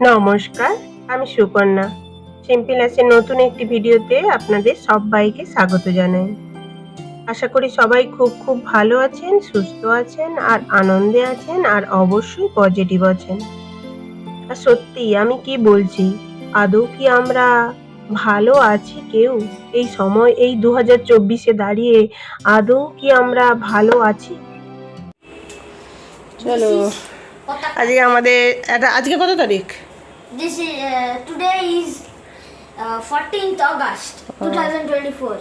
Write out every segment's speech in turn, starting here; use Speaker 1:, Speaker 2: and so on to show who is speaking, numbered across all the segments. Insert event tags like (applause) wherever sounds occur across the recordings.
Speaker 1: নমস্কার আমি সুকন্যা সিম্পিলাসের নতুন একটি ভিডিওতে আপনাদের সবাইকে স্বাগত জানাই। আশা করি সবাই খুব খুব ভালো আছেন সুস্থ আছেন আর আনন্দে আছেন আর অবশ্যই পজিটিভ আছেন। আর সত্যি আমি কি বলছি আদৌ কি আমরা ভালো আছি কেউ? এই সময় এই দু হাজার চব্বিশে দাঁড়িয়ে আদৌ কি আমরা ভালো আছি? চলো (laughs) আজকে আমাদের এটা আজকে কত তারিখ?
Speaker 2: This is uh, today is uh, 14th August 2024.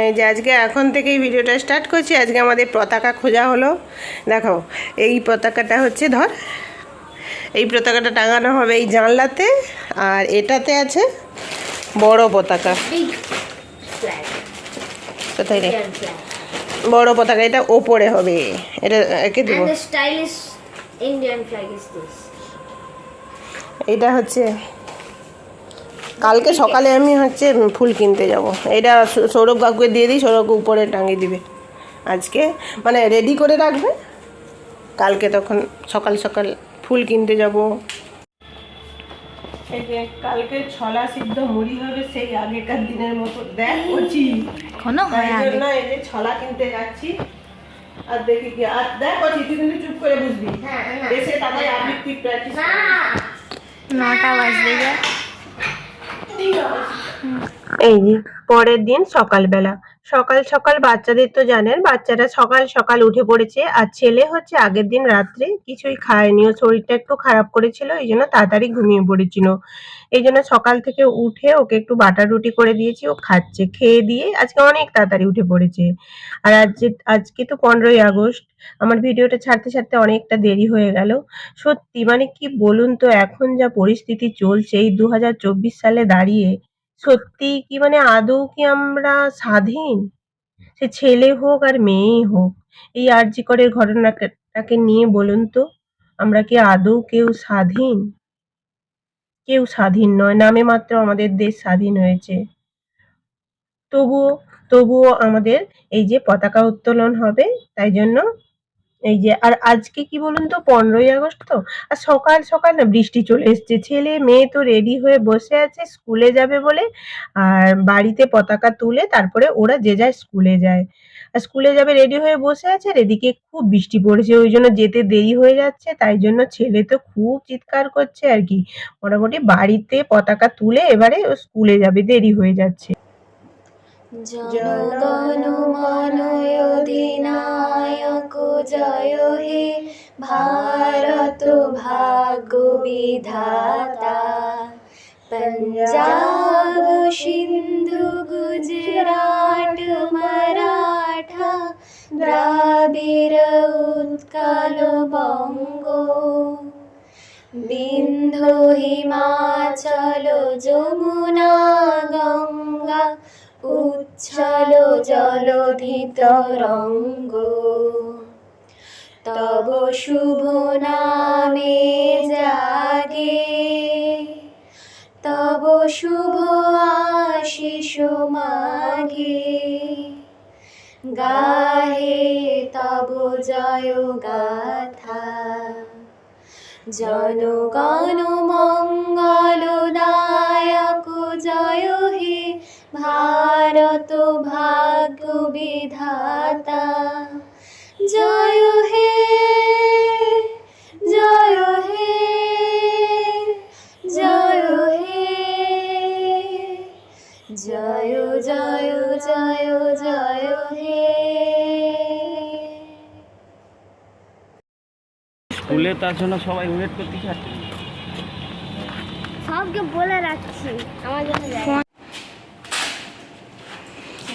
Speaker 1: এই যে আজকে এখন থেকেই ভিডিওটা স্টার্ট করছি। আজকে আমাদের পতাকা খোঁজা হলো। দেখো এই পতাকাটা হচ্ছে ধর এই পতাকাটা টাঙানো হবে এই জানলাতে আর এটাতে আছে বড় পতাকা। কোথায় রে? বড় পতাকা এটা ওপরে হবে। এটা একে দেবো।
Speaker 2: Indian flag is this.
Speaker 1: এটা হচ্ছে কালকে সকালে আমি হচ্ছে ফুল কিনতে যাব। এটা সৌরভ কাকুকে দিয়ে দিই সৌরভ উপরে টাঙিয়ে দিবে। আজকে মানে রেডি করে রাখবে। কালকে তখন সকাল সকাল ফুল কিনতে যাব। এই যে কালকে ছলা সিদ্ধ মুড়ি হবে সেই আগেকার দিনের মতো। দেখ করছি
Speaker 2: এখনও
Speaker 1: তাই জন্য এই যে ছলা কিনতে যাচ্ছি। আর দেখি কি আর দেখ করছি তুই কিন্তু চুপ করে বুঝবি।
Speaker 2: হ্যাঁ,
Speaker 1: এসে তারপরে আবৃত্তি প্র্যাকটিস
Speaker 2: নটা বাজতে যায়
Speaker 1: এই যে, পরের দিন সকালবেলা। সকাল সকাল বাচ্চাদের তো জানেন, বাচ্চারা সকাল সকাল উঠে পড়েছে, আর ছেলে হচ্ছে আগের দিন রাত্রে কিছুই খায়নি। ও শরীরটা একটু খারাপ করেছিল, এই জন্য তাড়াতাড়ি ঘুমিয়ে পড়েছিল। এই জন্য সকাল থেকে উঠে ওকে একটু বাটার রুটি করে দিয়েছি, ও খাচ্ছে। খেয়ে দিয়ে আজকে অনেক তাড়াতাড়ি উঠে পড়েছে। আর আজকে আজকে তো পনেরোই আগস্ট, আমার ভিডিওটা ছাড়তে ছাড়তে অনেকটা দেরি হয়ে গেল। সত্যি মানে কি বলুন তো, এখন যা পরিস্থিতি চলছে, এই দু হাজার চব্বিশ সালে দাঁড়িয়ে সত্যি কি মানে আদৌ কি আমরা স্বাধীন? সে ছেলে হোক আর মেয়েই হোক, এই আরজি করের ঘটনাটাকে নিয়ে বলুন তো, আমরা কি আদৌ কেউ স্বাধীন? কেউ স্বাধীন নয়, নামে মাত্র আমাদের দেশ স্বাধীন হয়েছে। তবুও তবুও আমাদের এই যে পতাকা উত্তোলন হবে, তাই জন্য এই যে, আর আজকে কি বলুন তো, পনেরোই আগস্ট তো? আর সকাল সকাল না বৃষ্টি চলে এসছে। ছেলে মেয়ে তো রেডি হয়ে বসে আছে, স্কুলে যাবে বলে। আর বাড়িতে পতাকা তুলে তারপরে ওরা যে যায় স্কুলে যায়। আর স্কুলে যাবে রেডি হয়ে বসে আছে, আর এদিকে খুব বৃষ্টি পড়েছে। ওই জন্য যেতে দেরি হয়ে যাচ্ছে, তাই জন্য ছেলে তো খুব চিৎকার করছে আর কি। মোটামুটি বাড়িতে পতাকা তুলে এবারে ও স্কুলে যাবে, দেরি হয়ে যাচ্ছে।
Speaker 2: জনগণ মন অধিনায়ক জয় হে ভারত ভাগ্য বিধাতা। পঞ্জাব সিন্ধু গুজরাট মারাঠা দ্রাবিড় উৎকল বঙ্গ। বিন্ধু হিমাচল যমুনা গঙ্গা উচ্ছল জলধিত রঙ্গ। তব শুভ নামে জাগে। তব শুভ আশিস মাগে। গাহে তব জয় গাথা। জনগণ মঙ্গলদায়ক জয় হে, ভারত ভাগ্য বিধাতা।
Speaker 3: তার জন্য সবাই ওয়েট করতে চাচ্ছে।
Speaker 2: সবকে বলে রাখছি আমার জন্য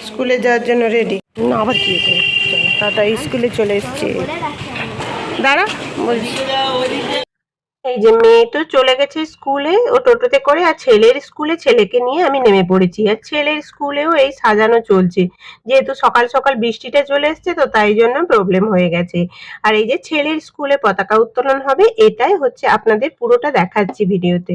Speaker 1: স্কুলে যাওয়ার জন্য রেডি না আবার কি টাটা স্কুলে চলে এসছে। দাঁড়া বলছি। এই যে মেয়ে তো চলে গেছে স্কুলে, ও টোটোতে করে আর ছেলের স্কুলে ছেলেকে নিয়ে আমি নেমে পড়েছি। আর ছেলের স্কুলেও এই সাজানো চলছে। যেহেতু সকাল সকাল বৃষ্টিটা চলে এসছে তো তাই জন্য প্রবলেম হয়ে গেছে। আর এই যে ছেলের স্কুলে পতাকা উত্তোলন হবে, এটাই হচ্ছে আপনাদের পুরোটা দেখাচ্ছি ভিডিওতে।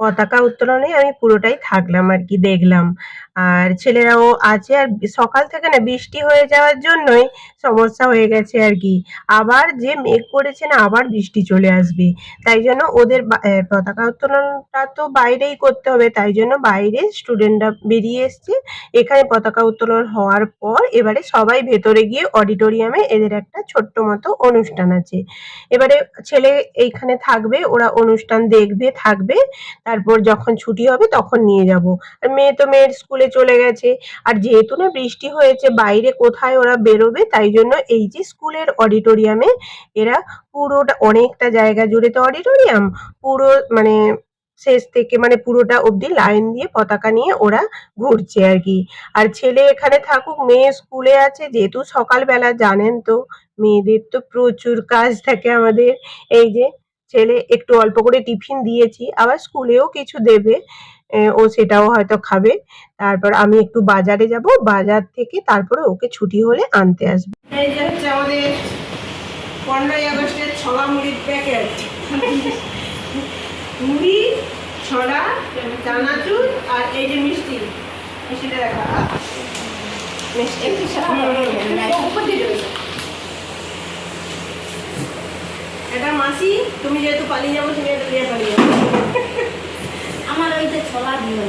Speaker 1: পতাকা উত্তোলনে আমি পুরোটাই থাকলাম আর কি দেখলাম। আর ছেলেরাও আছে আর সকাল থেকে না বৃষ্টি হয়ে যাওয়ার জন্যই সমস্যা হয়ে গেছে আর কি। আবার যে মেঘ করেছে না, আবার বৃষ্টি চলে আসবে। তাই জন্য ওদের পতাকা উত্তোলনটা তো বাইরেই করতে হবে। তাই জন্য বাইরে স্টুডেন্টরা বেরিয়ে এসছে। এখানে পতাকা উত্তোলন হওয়ার পর এবারে সবাই ভেতরে গিয়ে অডিটোরিয়ামে এদের একটা ছোট্ট মতো অনুষ্ঠান আছে। এবারে ছেলে এইখানে থাকবে, ওরা অনুষ্ঠান দেখবে, থাকবে। তারপর যখন ছুটি হবে তখন নিয়ে যাব। আর মেয়ে তো মেয়ের স্কুলে চলে গেছে। আর যেহেতু না বৃষ্টি হয়েছে, বাইরে কোথায় ওরা বেরোবে, তাই জন্য এই যে স্কুলের অডিটোরিয়ামে এরা পুরোটা অনেকটা জায়গা জুড়ে, তো অডিটোরিয়াম পুরো মানে শেষ থেকে মানে পুরোটা অবধি লাইন দিয়ে পতাকা নিয়ে ওরা ঘুরছে আর কি। আর ছেলে এখানে থাকুক, মেয়ে স্কুলে আছে, যেহেতু সকালবেলা জানেন তো, মেয়েদের তো প্রচুর কাজ থাকে আমাদের। এই যে ছেলে একটু অল্প করে টিফিন দিয়েছি, আবার স্কুলেও কিছু দেবে। ও সেটাও হয়তো খাবে। তারপর আমি একটু বাজারে যাব বাজার থেকে তারপরে ওকে ছুটি হলে আনতে আসবে। আমাদের পনেরোই আগস্টের ছলা মুড়ির প্যাকেট মুড়ি ছড়া চানাচুর আর এই যে মিষ্টি। মিষ্টিটা দেখা। মিষ্টি। এটা মাসি তুমি যেহেতু পালিয়ে যাব তুমি এটা দিয়ে পালিয়ে যাব।
Speaker 2: আমার ওই যে ছোলা দিও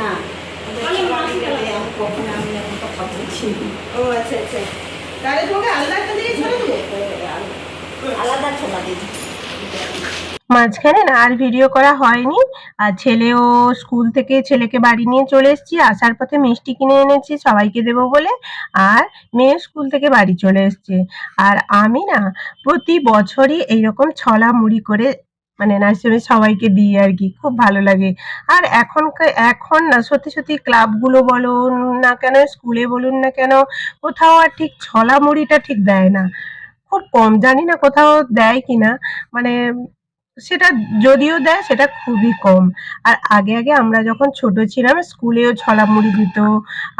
Speaker 2: না।
Speaker 1: আমি মাসি
Speaker 2: আমি কখন আমি এখন তো খাচ্ছি।
Speaker 1: ও আচ্ছা আচ্ছা। তাহলে তোমাকে আলাদা একটা দিয়ে ছেড়ে দেবো?
Speaker 2: আলাদা ছোলা দিই
Speaker 1: মাঝখানে না আর ভিডিও করা হয়নি। আর ছেলেও স্কুল থেকে ছেলেকে বাড়ি নিয়ে চলে এসেছি। আসার পথে মিষ্টি কিনে এনেছি সবাইকে দেবো বলে। আর মেয়ে স্কুল থেকে বাড়ি চলে এসছে। আর আমি না প্রতি বছরই এইরকম ছলা মুড়ি করে মানে নার্সিংহোমে সবাইকে দিই আর কি, খুব ভালো লাগে। আর এখনকার এখন না, সত্যি সত্যি ক্লাবগুলো বলুন না কেন স্কুলে বলুন না কেন, কোথাও আর ঠিক ছলা মুড়িটা ঠিক দেয় না। খুব কম, জানি না কোথাও দেয় কিনা মানে সেটা যদিও দেয়, সেটা খুবই কম। আর আগে আগে আমরা যখন ছোট ছিলাম স্কুলেও ছলা মুড়ি দিত,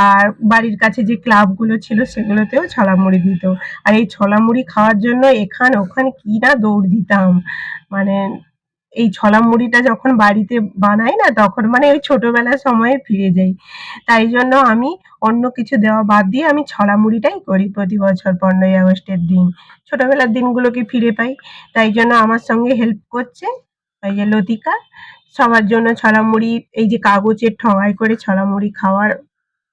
Speaker 1: আর বাড়ির কাছে যে ক্লাবগুলো ছিল, সেগুলোতেও ছলা মুড়ি দিত। আর এই ছলা মুড়ি খাওয়ার জন্য এখান ওখান কি না দৌড় দিতাম। মানে এই ছলা মুড়িটা যখন বাড়িতে বানাই না, তখন মানে ওই ছোটবেলার সময়ে ফিরে যাই। তাই জন্য আমি অন্য কিছু দেওয়া বাদ দিয়ে আমি ছলা মুড়িটাই করি প্রতি বছর পনেরোই আগস্টের দিন। ছোটবেলার দিনগুলোকে ফিরে পাই? তাই জন্য আমার সঙ্গে হেল্প করছে এই যে লতিকা। সবার জন্য ছলা মুড়ি এই যে কাগজের ঠঙায় করে ছলা মুড়ি খাওয়ার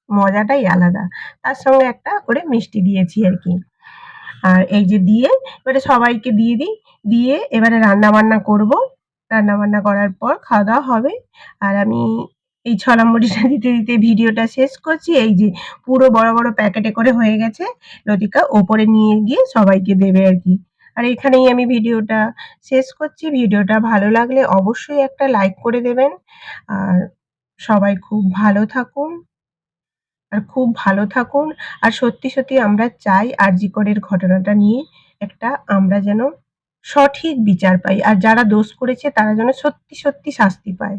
Speaker 1: মজাটাই আলাদা। তার সঙ্গে একটা করে মিষ্টি দিয়েছি আর কি। আর এই যে দিয়ে, এবারে সবাইকে দিয়ে দিই। দিয়ে এবারে রান্না বান্না করব। রান্না বান্না করার পর খাওয়া দাওয়া হবে। আর আমি এই ছলা মুড়িটা দিতে দিতে ভিডিওটা শেষ করছি। এই যে পুরো বড় বড় প্যাকেটে করে হয়ে গেছে। লতিকা ওপরে নিয়ে গিয়ে সবাইকে দেবে আর কি। আর এখানেই আমি ভিডিওটা শেষ করছি। ভিডিওটা ভালো লাগলে অবশ্যই একটা লাইক করে দেবেন। আর সবাই খুব ভালো থাকুন। আর খুব ভালো থাকুন। আর সত্যি সত্যি আমরা চাই আরজিকরের ঘটনাটা নিয়ে একটা আমরা যেন সঠিক বিচার পাই আর যারা দোষ করেছে তারা যেন সত্যি সত্যি শাস্তি পায়।